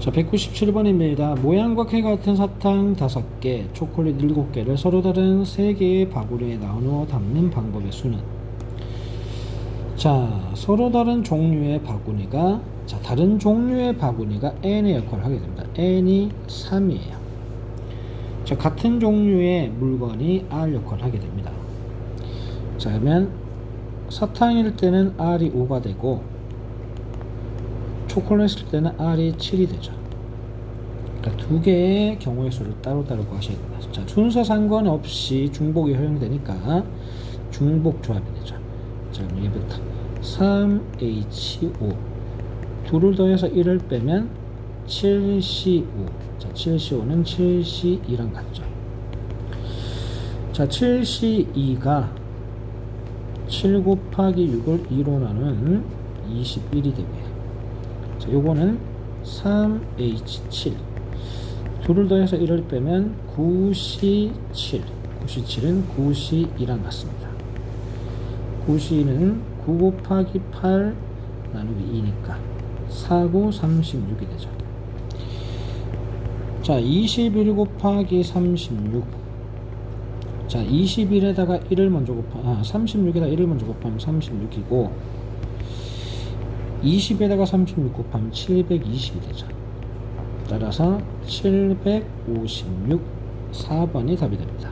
자, 197번입니다. 모양과 크기가 같은 사탕 5개, 초콜릿 7개를 서로 다른 3개의 바구니에 나누어 담는 방법의 수는? 자, 서로 다른 종류의 바구니가, 자, 다른 종류의 바구니가 n의 역할을 하게 됩니다. n이 3이에요. 자, 같은 종류의 물건이 r 역할을 하게 됩니다. 자, 그러면 사탕일 때는 r이 5가 되고, 초콜릿일 때는 R이 7이 되죠. 그러니까 두 개의 경우의 수를 따로따로 구하셔야 됩니다. 자, 순서 상관없이 중복이 허용되니까 중복 조합이 되죠. 자, 그럼 얘부터 3H5 둘을 더해서 1을 빼면 7C5 자, 7C5는 7C2랑 같죠. 자, 7C2가 7 곱하기 6을 2로 나누면 21이 되고요. 자, 요거는 3H7 둘을 더해서 1을 빼면 9C7 9C7은 9C2랑 같습니다. 9C2는 9 곱하기 8 나누기 2니까 4, 9, 36이 되죠. 자, 21 곱하기 36 자, 21에다가 1을 먼저 곱하, 아, 36에다 1을 먼저 곱하면 36이고 20에다가 36 곱하면 720이 되죠. 따라서 756 4번이 답이 됩니다.